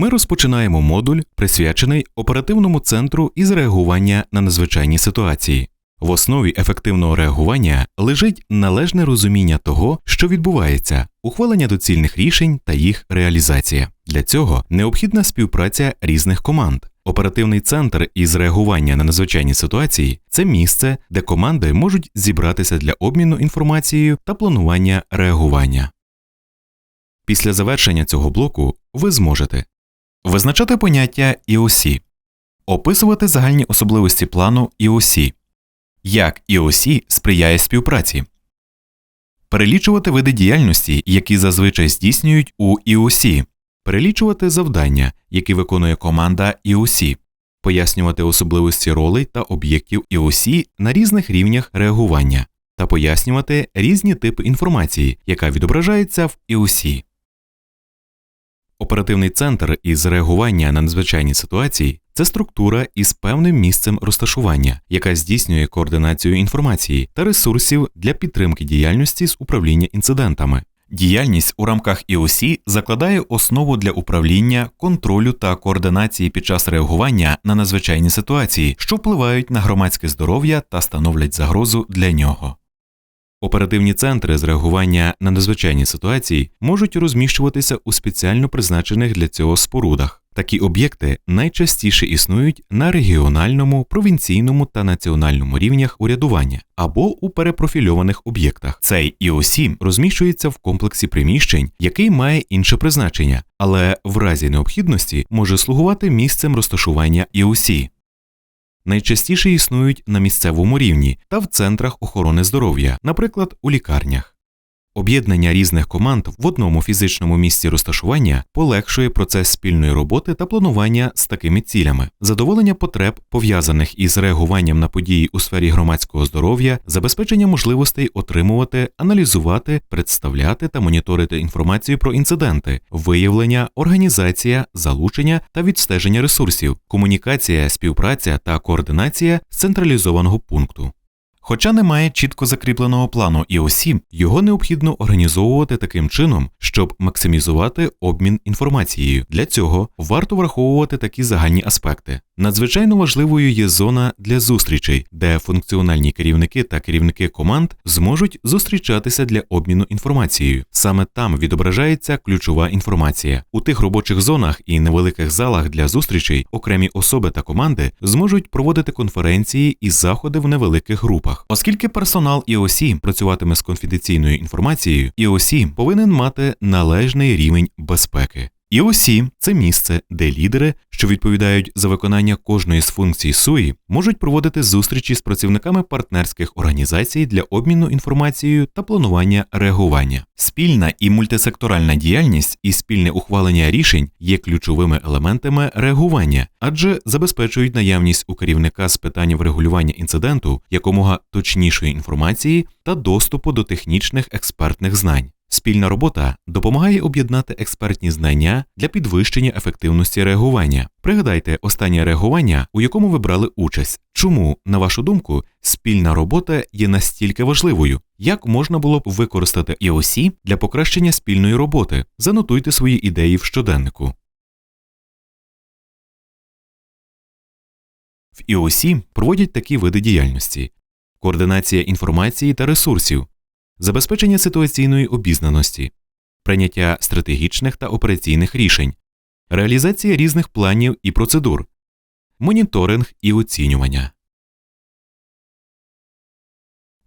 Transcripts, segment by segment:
Ми розпочинаємо модуль, присвячений оперативному центру із реагування на надзвичайні ситуації. В основі ефективного реагування лежить належне розуміння того, що відбувається, ухвалення доцільних рішень та їх реалізація. Для цього необхідна співпраця різних команд. Оперативний центр із реагування на надзвичайні ситуації це місце, де команди можуть зібратися для обміну інформацією та планування реагування. Після завершення цього блоку ви зможете визначати поняття EOC, описувати загальні особливості плану EOC, як EOC сприяє співпраці, перелічувати види діяльності, які зазвичай здійснюють у EOC, перелічувати завдання, які виконує команда EOC, пояснювати особливості ролей та об'єктів EOC на різних рівнях реагування та пояснювати різні типи інформації, яка відображається в EOC. Оперативний центр із реагування на надзвичайні ситуації це структура із певним місцем розташування, яка здійснює координацію інформації та ресурсів для підтримки діяльності з управління інцидентами. Діяльність у рамках EOC закладає основу для управління, контролю та координації під час реагування на надзвичайні ситуації, що впливають на громадське здоров'я та становлять загрозу для нього. Оперативні центри з реагування на надзвичайні ситуації можуть розміщуватися у спеціально призначених для цього спорудах. Такі об'єкти найчастіше існують на регіональному, провінційному та національному рівнях урядування або у перепрофільованих об'єктах. Цей EOC розміщується в комплексі приміщень, який має інше призначення, але в разі необхідності може слугувати місцем розташування EOC найчастіше існують на місцевому рівні та в центрах охорони здоров'я, наприклад, у лікарнях. Об'єднання різних команд в одному фізичному місці розташування полегшує процес спільної роботи та планування з такими цілями, задоволення потреб, пов'язаних із реагуванням на події у сфері громадського здоров'я, забезпечення можливостей отримувати, аналізувати, представляти та моніторити інформацію про інциденти, виявлення, організація, залучення та відстеження ресурсів, комунікація, співпраця та координація з централізованого пункту. Хоча немає чітко закріпленого плану і осі, його необхідно організовувати таким чином, щоб максимізувати обмін інформацією. Для цього варто враховувати такі загальні аспекти. Надзвичайно важливою є зона для зустрічей, де функціональні керівники та керівники команд зможуть зустрічатися для обміну інформацією. Саме там відображається ключова інформація. У тих робочих зонах і невеликих залах для зустрічей окремі особи та команди зможуть проводити конференції і заходи в невеликих групах. Оскільки персонал ІОСІ працюватиме з конфіденційною інформацією, ІОСІ повинен мати належний рівень безпеки. ІОСІ – це місце, де лідери, що відповідають за виконання кожної з функцій СУІ, можуть проводити зустрічі з працівниками партнерських організацій для обміну інформацією та планування реагування. Спільна і мультисекторальна діяльність і спільне ухвалення рішень є ключовими елементами реагування, адже забезпечують наявність у керівника з питань врегулювання інциденту якомога точнішої інформації та доступу до технічних експертних знань. Спільна робота допомагає об'єднати експертні знання для підвищення ефективності реагування. Пригадайте останнє реагування, у якому ви брали участь. Чому, на вашу думку, спільна робота є настільки важливою? Як можна було б використати EOC для покращення спільної роботи? Занотуйте свої ідеї в щоденнику. В EOC проводять такі види діяльності: координація інформації та ресурсів, забезпечення ситуаційної обізнаності, прийняття стратегічних та операційних рішень, реалізація різних планів і процедур, моніторинг і оцінювання.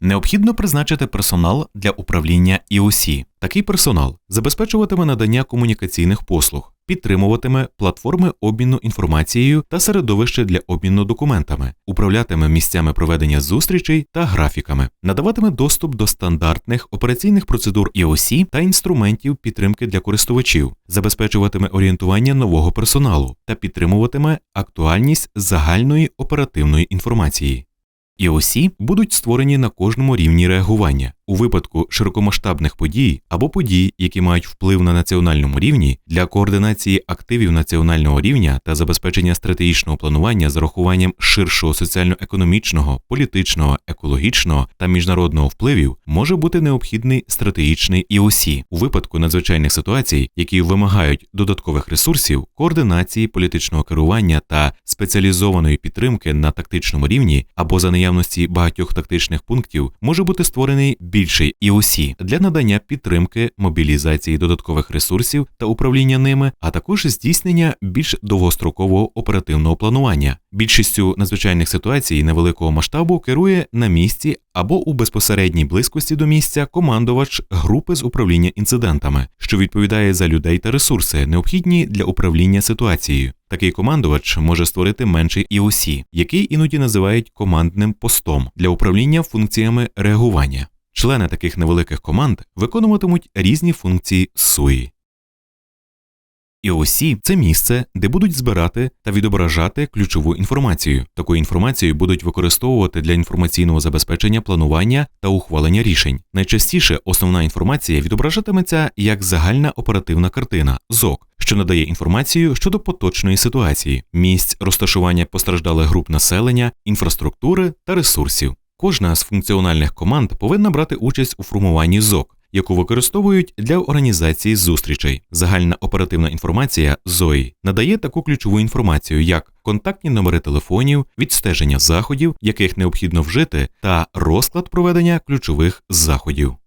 Необхідно призначити персонал для управління EOC. Такий персонал забезпечуватиме надання комунікаційних послуг, підтримуватиме платформи обміну інформацією та середовище для обміну документами, управлятиме місцями проведення зустрічей та графіками, надаватиме доступ до стандартних операційних процедур EOC та інструментів підтримки для користувачів, забезпечуватиме орієнтування нового персоналу та підтримуватиме актуальність загальної оперативної інформації. І осі будуть створені на кожному рівні реагування. У випадку широкомасштабних подій або подій, які мають вплив на національному рівні, для координації активів національного рівня та забезпечення стратегічного планування з урахуванням ширшого соціально-економічного, політичного, екологічного та міжнародного впливів може бути необхідний стратегічний ІОСі. У випадку надзвичайних ситуацій, які вимагають додаткових ресурсів, координації політичного керування та спеціалізованої підтримки на тактичному рівні або за наявності багатьох тактичних пунктів, може бути створений більший ІОСі для надання підтримки, мобілізації додаткових ресурсів та управління ними, а також здійснення більш довгострокового оперативного планування. Більшістю надзвичайних ситуацій невеликого масштабу керує на місці або у безпосередній близькості до місця командувач групи з управління інцидентами, що відповідає за людей та ресурси, необхідні для управління ситуацією. Такий командувач може створити менший ІОСі, який іноді називають командним постом для управління функціями реагування. Члени таких невеликих команд виконуватимуть різні функції СУІ. ІОСі – це місце, де будуть збирати та відображати ключову інформацію. Таку інформацію будуть використовувати для інформаційного забезпечення планування та ухвалення рішень. Найчастіше основна інформація відображатиметься як загальна оперативна картина ЗОК, що надає інформацію щодо поточної ситуації, місць розташування постраждалих груп населення, інфраструктури та ресурсів. Кожна з функціональних команд повинна брати участь у формуванні ЗОК, яку використовують для організації зустрічей. Загальна оперативна інформація ЗОІ надає таку ключову інформацію, як контактні номери телефонів, відстеження заходів, яких необхідно вжити, та розклад проведення ключових заходів.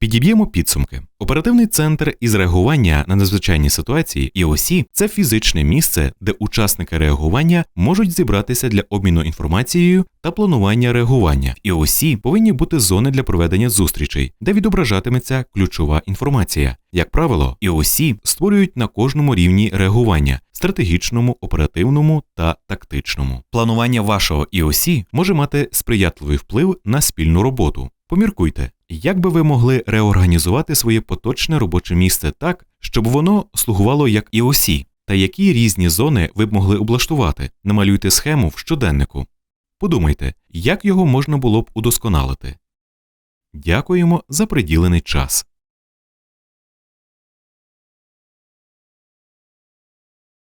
Підіб'ємо підсумки. Оперативний центр із реагування на надзвичайні ситуації і осі це фізичне місце, де учасники реагування можуть зібратися для обміну інформацією та планування реагування. І осі повинні бути зони для проведення зустрічей, де відображатиметься ключова інформація. Як правило, і осі створюють на кожному рівні реагування стратегічному, оперативному та тактичному. Планування вашого ІОСі може мати сприятливий вплив на спільну роботу. Поміркуйте, як би ви могли реорганізувати своє поточне робоче місце так, щоб воно слугувало як і осі, та які різні зони ви б могли облаштувати, намалюйте схему в щоденнику. Подумайте, як його можна було б удосконалити. Дякуємо за приділений час.